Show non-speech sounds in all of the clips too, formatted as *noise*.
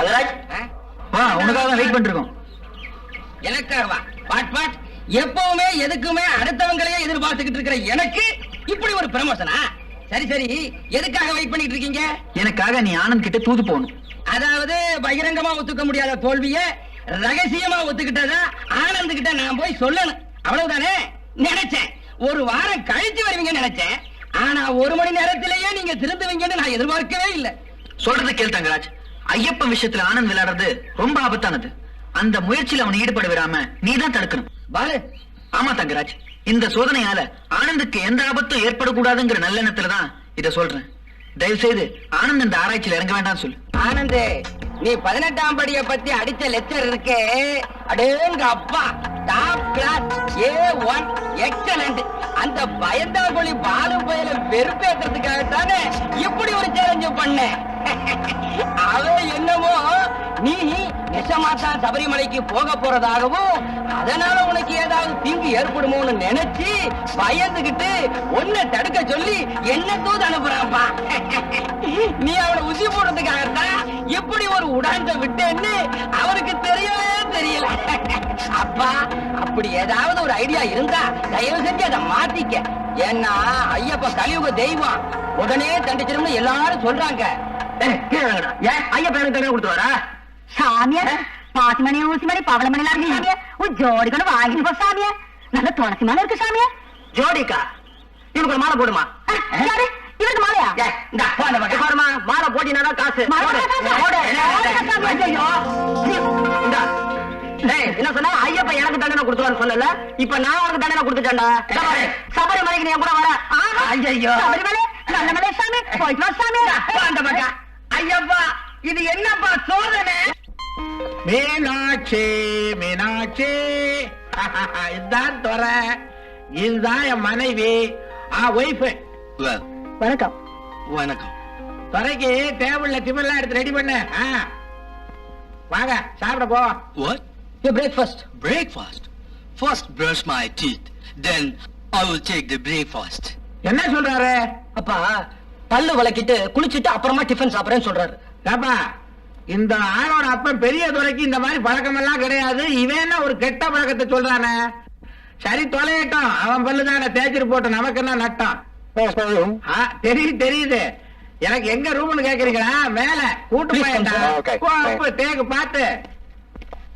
தங்கராஜ் வா உனக்காக தான் வெயிட் பண்ணிருக்கோம் எனக்காக வா பாட் பாட் எப்பவுமே எதுக்குமே அடுத்தவங்களையே எதிர்பார்த்துக்கிட்டு இருக்கிற எனக்கு இப்படி ஒரு ப்ரமோஷனா சரி சரி. எதுக்காக வெயிட் பண்ணிட்டு இருக்கீங்க? எனக்காக நீ ஆனந்த் கிட்ட தூது போகணும். அதாவது பகிரங்கமா ஒத்துக்க முடியாத தோல்விய ரகசியமா ஒத்துக்கிட்டதா ஆனந்த் கிட்ட நான் போய் சொல்லணும். அவ்வளவுதானே? நினைச்சேன். ஒரு வாரம் கழிச்சு வருவீங்கன்னு நினைச்சேன். ஆனா ஒரு மணி நேரத்திலேயே நீங்க திருந்துவீங்கன்னு நான் எதிர்பார்க்கவே இல்லை. சொல்றதை கேள் தங்கராஜ். ஐயப்பன் விஷயத்துல ஆனந்த் விளையாடுறது ரொம்ப ஆபத்தானது. அந்த முயற்சியில அவனை ஈடுபட விடாம நீதான் தடுக்கணும். பாலு. ஆமா தங்கராஜ். இந்த சோதனையால ஆனந்துக்கு எந்த ஆபத்தும் ஏற்படக்கூடாதுங்கிற நல்லெண்ணத்துலதான் இத சொல்றேன். தயவு செய்து ஆனந்த் இந்த ஆராய்ச்சியில இறங்க வேண்டாம் சொல்லு. ஆனந்த் நீ பதினெட்டாம் படிய பத்தி அடிச்ச லெக்சர் இருக்கே. அடேங்க அப்பா. Top class A one excellent அந்த பயந்தாங்குழி பாலு பயல தானே இப்படி ஒரு சேலஞ்சு பண்ண *laughs* நீ நெசமாத்தான் சபரிமலைக்கு போக போறதாகவும் அதனால உனக்கு ஏதாவது தீங்கு ஏற்படுமோன்னு நினைச்சு பயந்துகிட்டு ஒன்ன தடுக்க சொல்லி என்ன தூது அனுப்புறான்ப்பா. *laughs* நீ அவளை உசி போடுறதுக்காகத்தான் எப்படி ஒரு உடாந்த விட்டேன்னு அவருக்கு தெரியவே தெரியல. *laughs* அப்பா அப்படி ஏதாவது ஒரு ஐடியா இருந்தா தயவு செஞ்சு அதை மாத்திக்க. ஏன்னா ஐயப்ப கலியுக தெய்வம். உடனே தண்டிச்சிரும்னு எல்லாரும் சொல்றாங்க. ஏன்? ஐயப்ப எனக்கு தண்டனை கொடுத்து கொண்டு வாங்கிட்டு போ சாமிய நல்ல துளசி மாலை இருக்கு சாமிய ஜோடிக்கா இவனுக்கு ஒரு மாலை போடுமா மாலையா இந்தா, மாலை காசு என்ன சொன்ன ஐயப்ப எனக்கு தண்டனை கொடுத்துருவான்னு சொல்லல இப்ப நான் உனக்கு தண்டனை கொடுத்துட்டேன்டா சபரிமலைக்கு நீ கூட வர ஐயோ சபரிமலை நல்ல மலை சாமி போயிட்டு சாமி அந்த பக்கம் மீனாட்சி மீனாட்சி. *laughs* இதுதான் துற. இதுதான் என் மனைவி. ஆ ஒய்ஃப் வணக்கம். வணக்கம். துறைக்கு டேபிள்ல டிஃபன்லாம் எடுத்து ரெடி பண்ணு. ஆ. வாங்க சாப்பிட போ. What? Breakfast Breakfast. First brush my teeth, then I will take the breakfast. என்ன சொல்றாரு? அப்பா பல்லு விளக்கிட்டு குளிச்சிட்டு அப்புறமா டிஃபன் சாப்பிடுறேன்னு சொல்றாரு. ஏப்பா இந்த ஆளோட அப்பன் பெரிய துறைக்கு இந்த மாதிரி பழக்கம் எல்லாம் கிடையாது. இவன் என்ன ஒரு கெட்ட பழக்கத்தை சொல்றானே? சரி தொலையட்டும். அவன் பல்லு தானே தேய்ச்சிட்டு போட்டு நமக்கு என்ன நட்டம்? தெரியுது தெரியுது. எனக்கு எங்க ரூம்னு கேக்குறீங்களா? மேல. கூட்டு Please போயேன்டா. come, sir. Okay, போ, fine. அப்ப தேக்கு பாத்து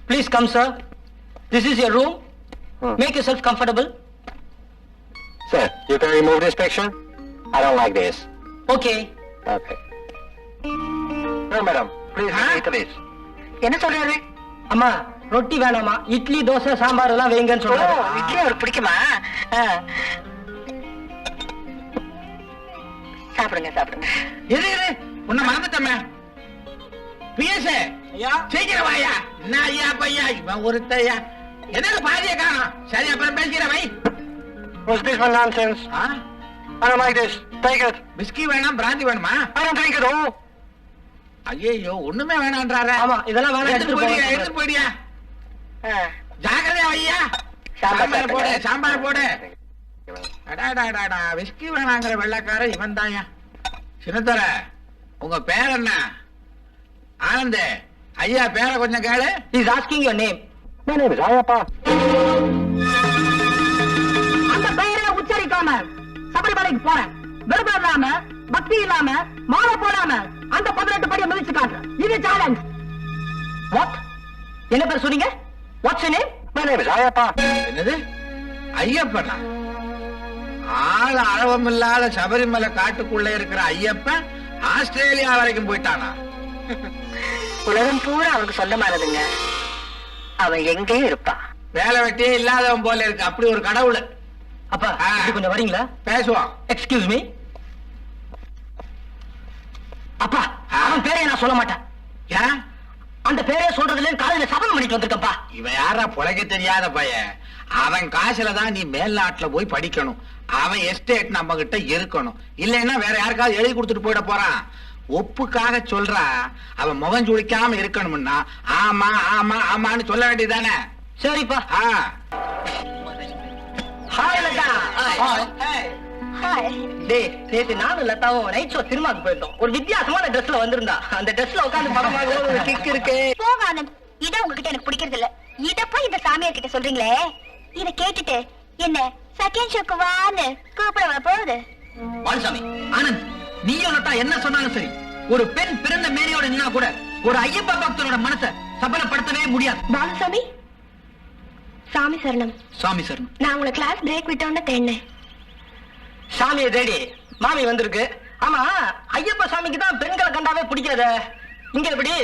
please come sir this is your room. Make yourself comfortable Sir, you can remove this picture? I don't like this. Okay Okay. No, Huh? என்ன சொல்றாரு? அம்மா ரொட்டி வேணாமா? இட்லி தோசை சாம்பார் எல்லாம் வைங்கன்னு சொல்றாரு. இட்லி அவருக்கு பிடிக்குமா? சாப்பிடுங்க சாப்பிடுங்க. இரு இரு உன்னை மறந்துட்டமே. பிஎஸ் சீக்கிரம் வாயா. என்ன ஐயா பையா? இவன் ஒருத்தையா? என்னது பாதிய காணும் சரி அப்புறம் பேசிக்கிற வை. What's this for nonsense? Ah? I don't like this. Take it. பிஸ்கி வேணாம் பிராந்தி வேணுமா? I don't drink it all. ஐயோ ஒண்ணுமே வேணான்றாரு. ஆமா இதெல்லாம் வேணாம் எடுத்து போங்க. எடுத்து போடியா ஜாக்கிரதையா வையா. சாம்பார் சாம்பார் போடு. சாம்பார் போடு. அடாடாடாடா விஸ்கி வேணாங்கிற வெள்ளக்காரன் இவன் தாயா சின்னத்தர உங்க பேர் என்ன? ஆனந்த் ஐயா பேரை கொஞ்சம் கேளு. Is asking your name name is Ayappa. அந்த பெயரை உச்சரிக்காம சபரிமலைக்கு போறேன். விரதம் இல்லாம பக்தி இல்லாம மாலை போடாம அந்த பதினெட்டு படியை மிதிச்சு காட்டுறேன் இது சேலஞ்ச் வாட் என்ன பேர் சொன்னீங்க? What's name My name is Ayappa. என்னது? ஐயப்பனா? ஆள் அளவமில்லாத சபரிமலை காட்டுக்குள்ள இருக்கிற ஐயப்பன் ஆஸ்திரேலியா வரைக்கும் போயிட்டானா? உலகம் பூரா அவனுக்கு சொந்தமானதுங்க அவன் எங்கே இருப்பான் வேலை வெட்டியே இல்லாதவன் போல இருக்கு. அப்படி ஒரு கடவுள். அப்பா கொஞ்சம் வரீங்களா? பேசுவான் எக்ஸ்கியூஸ் மீ அப்பா அவன் பேரை நான் சொல்ல மாட்டேன். ஏன் அந்த பேரே சொல்றதுல காலையில சபதம் பண்ணிட்டு வந்திருக்கப்பா. இவன் யாரா பொழைக்க தெரியாத பையன்? அவன் காசுல தான் நீ மேல்நாட்டுல போய் படிக்கணும். அவன் எஸ்டேட் நம்ம கிட்ட இருக்கணும். இல்லைன்னா வேற யாருக்காவது எழுதி கொடுத்துட்டு போயிட போறான். ஒப்புக்காக சொல்றா அவன் முகம் சுளிக்காம இருக்கணும்னா ஆமா ஆமா ஆமான்னு சொல்ல வேண்டியதானே சரிப்பா. ஹாய் லதா. ஹாய் டேய் நேத்து நானும் லதாவும் நைட் ஷோ சினிமாக்கு போயிருந்தோம் ஒரு வித்தியாசமான ட்ரெஸ்ல வந்திருந்தா. அந்த ட்ரெஸ்ல உட்காந்து படம் பார்க்கும்போது ஒரு கிக் இருக்கு. போங்க ஆனந்த். இத உங்ககிட்ட எனக்கு பிடிக்கிறது இல்ல. இத போய் இந்த சாமியார் கிட்ட சொல்றீங்களே? இத கேட்டுட்டு என்ன செகண்ட் ஷோக்கு வான்னு கூப்பிட வர போகுது. பால்சாமி ஆனந்த் நீயும் லதா என்ன சொன்னாலும் சரி. ஒரு பெண் பிறந்த மேனையோட நின்னா கூட ஒரு ஐயப்ப பக்தனோட மனசை சபலப்படுத்தவே முடியாது. பாலுசாமி சாமி சரணம். சுவாமி சரணம். நான் உங்களை கிளாஸ் பிரேக் விட்டோன்னு தேடினேன். சாமியை தேடி மாமி வந்திருக்கு. ஆமா ஐயப்ப சாமிக்கு தான் பெண்களை கண்டாவே பிடிக்காத. இங்க எப்படி?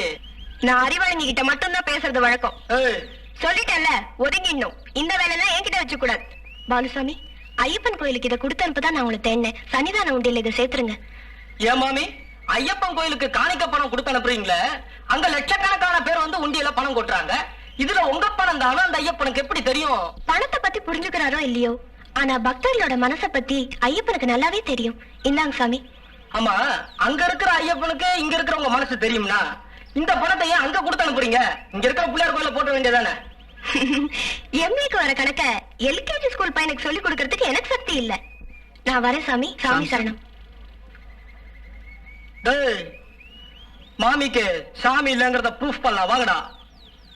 நான் அறிவாளி கிட்ட மட்டும் தான் பேசுறது வழக்கம். சொல்லிட்டேன்ல ஒதுங்கிடணும். இந்த வேலையெல்லாம் என்கிட்ட வச்சு கூடாது பாலுசாமி ஐயப்பன் கோயிலுக்கு இதை கொடுத்து அனுப்பதான் நான் உங்களை தேடினேன். சன்னிதான உண்டியல இதை சேர்த்துருங்க. ஏன் மாமி? ஐயப்பன் கோயிலுக்கு காணிக்க பணம் கொடுத்து அனுப்புறீங்களே? அங்க லட்சக்கணக்கான பேர் வந்து உண்டியல பணம் கொட்டுறாங்க. இதுல உங்க பணம் தானே அந்த ஐயப்பனுக்கு எப்படி தெரியும்? பணத்தை பத்தி புரிஞ்சுக்கிறாரோ இல்லையோ? ஆனா பக்தர்களோட மனச பத்தி ஐயப்பனுக்கு நல்லாவே தெரியும். இந்தாங்க சாமி. ஆமா அங்க இருக்கிற ஐயப்பனுக்கு இங்க இருக்கிறவங்க மனசு தெரியும்னா இந்த பணத்தை ஏன் அங்க கொடுத்து அனுப்புறீங்க? இங்க இருக்கிற பிள்ளையார் கோயில போட்ட வேண்டியதானே? *laughs* எம்ஏக்கு வர கணக்க எல்கேஜி ஸ்கூல் பையனுக்கு சொல்லி கொடுக்கறதுக்கு எனக்கு சக்தி இல்ல. நான் வரேன் சாமி. சாமி சரணம். மாமிக்கு சாமி இல்லங்கறத ப்ரூஃப் பண்ணலாம். வாங்கடா.